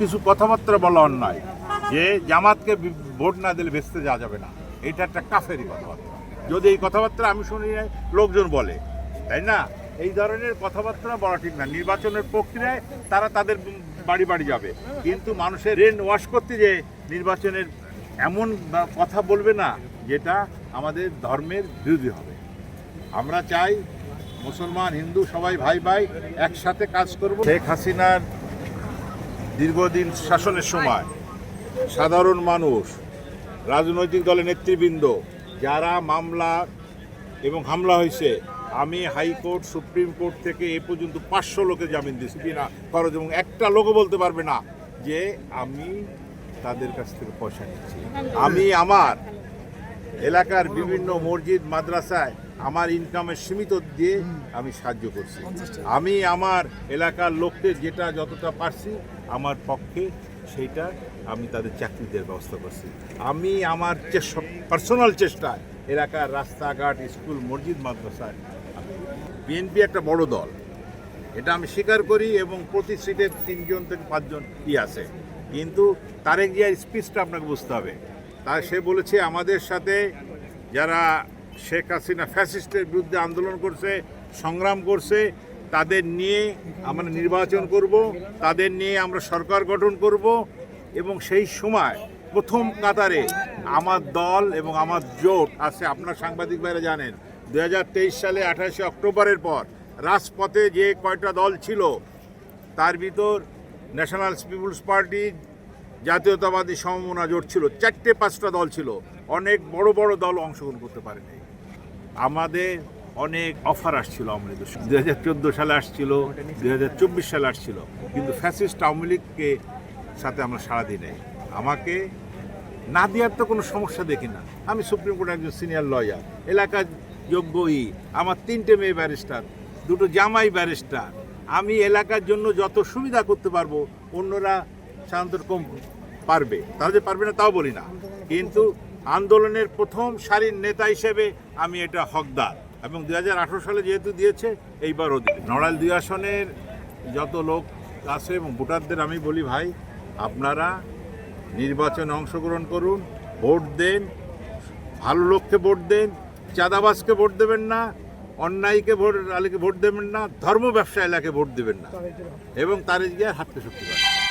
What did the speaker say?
কিছু কথাবার্তা বলা অন্যায়। যে জামাতকে ভোট না দিলে বেচতে যাওয়া যাবে না। এটা একটা কাফেরই কথাবার্তা। যদি এই কথাবার্তা আমি শুনি, লোকজন বলে, তাই না? এই ধরনের কথাবার্তা বলা ঠিক না। নির্বাচনের প্রক্রিয়ায় তারা তাদের বাড়ি বাড়ি যাবে। কিন্তু মানুষের রেন ওয়াশ করতে যে নির্বাচনের এমন কথা বলবে না, যেটা আমাদের ধর্মের বিরোধী হবে। আমরা চাই মুসলমান, হিন্দু সবাই ভাই ভাই একসাথে কাজ করব। শেখ হাসিনার দীর্ঘদিন শাসনের সময় সাধারণ মানুষ, রাজনৈতিক দলের নেতৃবৃন্দ, যারা মামলা এবং হামলা হয়েছে, আমি হাইকোর্ট, সুপ্রিম কোর্ট থেকে এ পর্যন্ত পাঁচশো লোকে জামিন দিয়েছি। বিনা খরচ এবং একটা লোকও বলতে পারবে না যে আমি তাদের কাছ থেকে পয়সা নিচ্ছি। আমি আমার এলাকার বিভিন্ন মসজিদ, মাদ্রাসায় আমার ইনকামের সীমিত দিয়ে আমি সাহায্য করছি। আমি আমার এলাকার লোককে যেটা যতটা পারছি আমার পক্ষে সেইটা আমি তাদের চাকরি দেওয়ার ব্যবস্থা করছি। আমি আমার পার্সোনাল চেষ্টায় এলাকার রাস্তাঘাট স্কুল মসজিদ মাদ্রাসায় বিএনপি একটা বড় দল। এটা আমি স্বীকার করি এবং প্রতি সিটে তিনজন থেকে পাঁচজন ই আছে। কিন্তু তারেক জিয়ার স্পিচটা আপনাকে বুঝতে হবে। তার সে বলেছে আমাদের সাথে যারা শেখ হাসিনা ফ্যাসিস্টের বিরুদ্ধে আন্দোলন করছে, সংগ্রাম করছে, তাদের নিয়ে আমরা নির্বাচন করব, তাদের নিয়ে আমরা সরকার গঠন করব এবং সেই সময় প্রথম কাতারে আমার দল এবং আমার জোট আছে, আপনার সাংবাদিক ভাইরা জানেন দু হাজার তেইশ সালে আঠাশে অক্টোবরের পর রাজপথে যে কয়টা দল ছিল, তার ভিতর ন্যাশনাল পিপুলস পার্টি জাতীয়তাবাদী সমমনা জোট ছিল, চারটে পাঁচটা দল ছিল, অনেক বড় বড় দল অংশগ্রহণ করতে পারেনি। আমাদের অনেক অফার আসছিল আওয়ামী লীগের দু হাজার চোদ্দ সালে আসছিল দু হাজার চব্বিশ সালে আসছিল, কিন্তু ফ্যাসিস্ট আওয়ামী লীগকে সাথে আমরা সাড়া দিই নাই। আমাকে না দেওয়ার তো কোনো সমস্যা দেখি না। আমি সুপ্রিম কোর্টের একজন সিনিয়র লয়ার, এলাকার যোগ্যই আমার তিনটে মেয়ে ব্যারিস্টার, দুটো জামাই ব্যারিস্টার। আমি এলাকার জন্য যত সুবিধা করতে পারব, অন্যরা সাধারণত কম পারবে। তারা যে পারবে না তাও বলি না। কিন্তু আন্দোলনের প্রথম সারির নেতা হিসেবে আমি এটা হকদার। এবং দু হাজার আঠেরো সালে যেহেতু দিয়েছে, এইবারও দিবে। নড়াইল দুই আসনের যত লোক আছে এবং ভোটারদের, আমি বলি ভাই, আপনারা নির্বাচনে অংশগ্রহণ করুন, ভোট দেন, ভালো লোককে ভোট দেন, চাঁদাবাজকে ভোট দেবেন না, অন্যায়কে ভোট, আলীকে ভোট দেবেন না, ধর্ম ব্যবসা এলাকে ভোট দেবেন না। এবং তার গিয়ে হাতকে শক্তি পাবেন